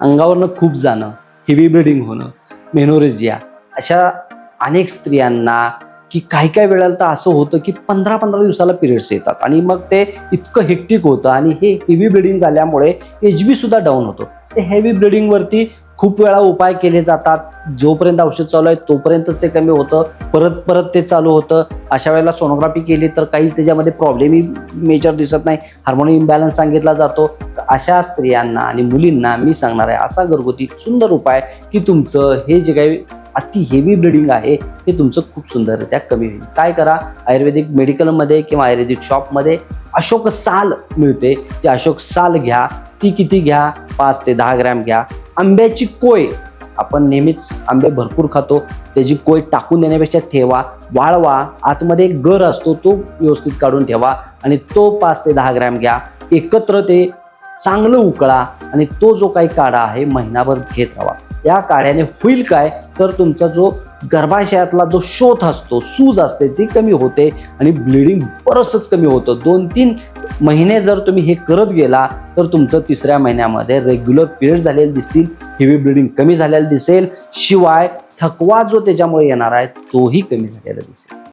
अंगावरनं खूप जाणं heavy bleeding होणं मेनोरेजिया अशा अनेक स्त्रियांना की काही काही वेळेला तर असं होतं की पंधरा पंधरा दिवसाला पिरियड्स येतात. आणि मग ते इतकं हेक्टिक होतं आणि हे हेवी ब्लिडिंग झाल्यामुळे एच बी सुद्धा डाऊन होतो. ते हेवी ब्लिडिंगवरती खूप वेळा उपाय केले जातात. जोपर्यंत औषध चालू आहे तोपर्यंतच ते कमी होतं. परत परत ते चालू होतं. अशा वेळेला सोनोग्राफी केली तर काहीच त्याच्यामध्ये प्रॉब्लेमही मेजर दिसत नाही. हार्मोनियम इम्बॅलन्स सांगितला जातो. तर अशा स्त्रियांना आणि मुलींना मी सांगणार आहे असा घरगुती सुंदर उपाय की तुमचं हे जे काही अति हेवी ब्लिडिंग आहे ते तुमचं खूप सुंदररित्या कमी होईल. काय करा? आयुर्वेदिक मेडिकलमध्ये किंवा आयुर्वेदिक शॉपमध्ये अशोक साल मिळते. ते अशोक साल घ्या. ती किती घ्या? पाच ते दहा ग्रॅम घ्या. आंब्याची कोय आपण नेहमीच आंबे भरपूर खातो. त्याची कोय टाकून देण्यापेक्षा ठेवा वाळवा. आतमध्ये एक गर असतो तो व्यवस्थित काढून ठेवा आणि तो पाच ते दहा ग्रॅम घ्या. एकत्र ते चांगलं उकळा आणि तो जो काही काढा आहे महिनाभर घेत राहा. या काढ्याने होईल काय? तर तुमचा जो गर्भाशयातला जो शोथ असतो सूज असते ती कमी होते आणि ब्लिडिंग बरंचसं कमी होतं. दोन तीन महिने जर तुम्ही हे करत गेला तर तुमचं तिसऱ्या महिन्यामध्ये रेग्युलर पिरियड झालेले दिसतील हेवी ब्लिडिंग कमी झालेलं दिसेल. शिवाय थकवा जो त्याच्यामुळे येणार आहे तोही कमी झालेला दिसेल.